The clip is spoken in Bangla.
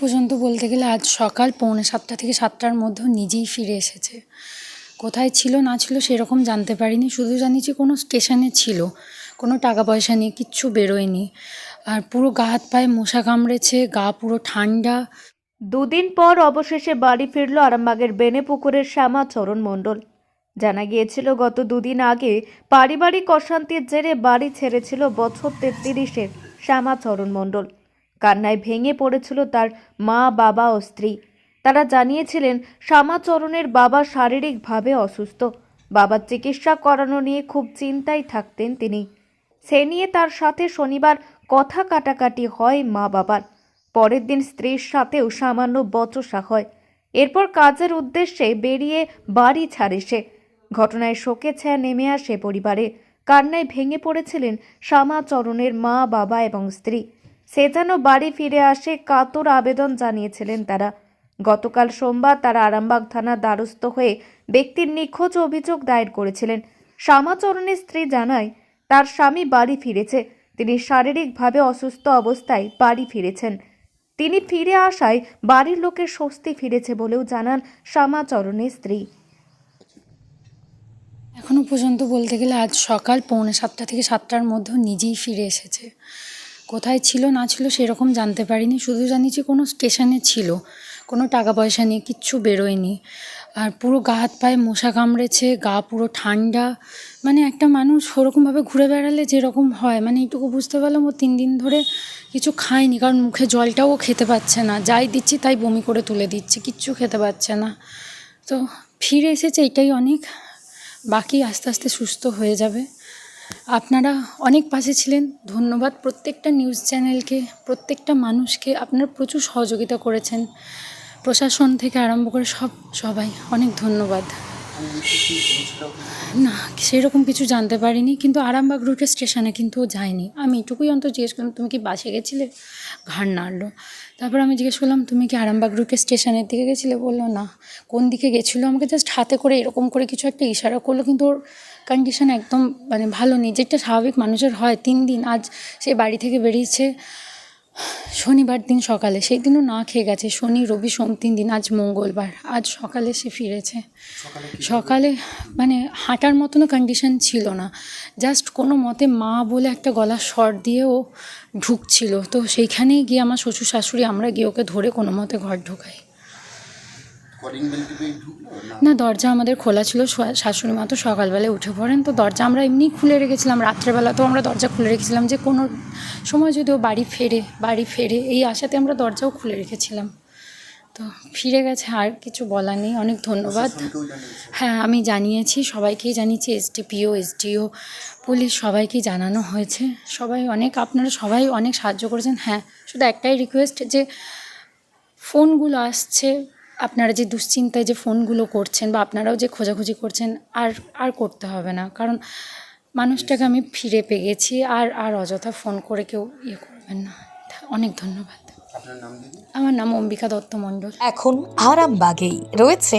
পর্যন্ত বলতে গেলে আজ সকাল পৌনে সাতটা থেকে সাতটার মধ্যে নিজেই ফিরে এসেছে। কোথায় ছিল, না ছিল সেরকম জানতে পারিনি। শুধু জানি যে কোনো স্টেশনে ছিল, কোনো টাকা পয়সা নিয়ে কিচ্ছু বেরোয়নি। আর পুরো গা হাত পায়ে মশা কামড়েছে, গা পুরো ঠান্ডা। দুদিন পর অবশেষে বাড়ি ফিরল আরামবাগের বেনে বেনেপুকুরের শ্যামাচরণ মণ্ডল। জানা গিয়েছিল, গত দুদিন আগে পারিবারিক অশান্তির জেরে বাড়ি ছেড়েছিল বছর তেত্রিশের শ্যামাচরণ মণ্ডল। কান্নায় ভেঙে পড়েছিল তার মা, বাবা ও স্ত্রী। তারা জানিয়েছিলেন শ্যামাচরণের বাবা শারীরিকভাবে অসুস্থ। বাবার চিকিৎসা করানো নিয়ে খুব চিন্তায় থাকতেন তিনি। সে নিয়ে তার সাথে শনিবার কথা কাটাকাটি হয় মা বাবার। পরের দিন স্ত্রীর সাথেও সামান্য বচসা হয়। এরপর কাজের উদ্দেশ্যে বেরিয়ে বাড়ি ছাড়ে সে। ঘটনায় শোকে ছায়া নেমে আসে পরিবারে। কান্নায় ভেঙে পড়েছিলেন শ্যামাচরণের মা, বাবা এবং স্ত্রী। সে যেন বাড়ি ফিরে আসে কাতর আবেদন জানিয়েছিলেন তারা। গতকাল সোমবার তারা আরামবাগ থানার দ্বারস্থ হয়ে ব্যক্তির নিখোঁজ অভিযোগ দায়ের করেছিলেন। শ্যামাচরণের স্ত্রী জানায়, তার স্বামী বাড়ি ফিরেছে। তিনি শারীরিকভাবে অসুস্থ অবস্থায় বাড়ি ফিরেছেন। তিনি ফিরে আসায় বাড়ির লোকের স্বস্তি ফিরেছে বলেও জানান শ্যামাচরণের স্ত্রী। এখনও পর্যন্ত বলতে গেলে আজ সকাল পৌনে সাতটা থেকে সাতটার মধ্যে নিজেই ফিরে এসেছে। কোথায় ছিল, না ছিল সেরকম জানতে পারিনি। শুধু জানি যে কোনো স্টেশনে ছিল, কোনো টাকা পয়সা নিয়ে, কিচ্ছু বেরোয়নি। আর পুরো গা হাত পায়ে মশা কামড়েছে, গা পুরো ঠান্ডা। মানে একটা মানুষ ওরকমভাবে ঘুরে বেড়ালে যেরকম হয় মানে এইটুকু বুঝতে পারলাম ও তিন দিন ধরে কিছু খায়নি, কারণ মুখে জলটাও খেতে পাচ্ছে না। যাই দিচ্ছি তাই বমি করে তুলে দিচ্ছে, কিচ্ছু খেতে পাচ্ছে না। তো ফিরে এসেছে, এটাই অনেক। বাকি আস্তে আস্তে সুস্থ হয়ে যাবে। আপনারা অনেক পাশে ছিলেন। ধন্যবাদ। প্রত্যেকটা নিউজ চ্যানেলকে, প্রত্যেকটা মানুষকে আপনারা প্রচুর সহযোগিতা করেছেন। প্রশাসন থেকে আরম্ভ করে সব সবাই অনেক ধন্যবাদ। না, সেরকম কিছু জানতে পারিনি, কিন্তু আরামবাগ রুটের স্টেশনে কিন্তু যায়নি। আমি এটুকুই অন্তত জিজ্ঞেস করলাম, তুমি কি বাসে গেছিলে? ঘাড় নাড়লো। তারপর আমি জিজ্ঞেস করলাম, তুমি কি আরামবাগ রুটের স্টেশনের দিকে গেছিলে? বলল, না। কোন দিকে গেছিল? আমাকে জাস্ট হাতে করে এরকম করে কিছু একটা ইশারা করল, কিন্তু ওর কন্ডিশন একদম মানে ভালো নেই। যেটা স্বাভাবিক মানুষের হয়, তিন দিন আজ সে বাড়ি থেকে বেরিয়েছে। শনিবার দিন সকালে সেই দিনও না খেয়ে গেছে। শনি রবি সোম তিন দিন আজ মঙ্গলবার। আজ সকালে সে ফিরেছে। সকালে মানে হাঁটার মতনও কন্ডিশন ছিল না। জাস্ট কোনো মতে মা বলে একটা গলা শর দিয়ে ও ঢুকছিল। তো সেইখানেই গিয়ে আমার শ্বশুর শাশুড়ি আমরা গিয়ে ওকে ধরে কোনো মতে ঘর ঢোকাই। না। দরজা আমাদের খোলা ছিল শাশুড়ি মা তো সকালবেলায় উঠে পড়েন। তো দরজা আমরা এমনি খুলে রেখেছিলাম রাত্রেবেলা তো আমরা দরজা খুলে রেখেছিলাম যে কোনো সময় যদি ও বাড়ি ফেরে বাড়ি ফেরে এই আশাতে আমরা দরজাও খুলে রেখেছিলাম। তো ফিরে গেছে আর কিছু বলার নেই। অনেক ধন্যবাদ। হ্যাঁ আমি জানিয়েছি সবাইকেই জানিয়েছি এসডিপিও এসডিও পুলিশ সবাইকেই জানানো হয়েছে। সবাই অনেক আপনারা সবাই অনেক সাহায্য করেছেন। হ্যাঁ শুধু একটাই রিকোয়েস্ট যে ফোনগুলো আসছে আপনারা যে দুশ্চিন্তায় যে ফোনগুলো করছেন বা আপনারাও যে খোঁজাখুঁজি করছেন আর আর করতে হবে না। কারণ মানুষটাকে আমি ফিরে পেয়ে গেছি আর আর অযথা ফোন করে কেউ ইয়ে করবেন না। অনেক ধন্যবাদ। আপনার নাম দিদি? আমার নাম অম্বিকা দত্ত মণ্ডল। এখন আরামবাগেই রয়েছে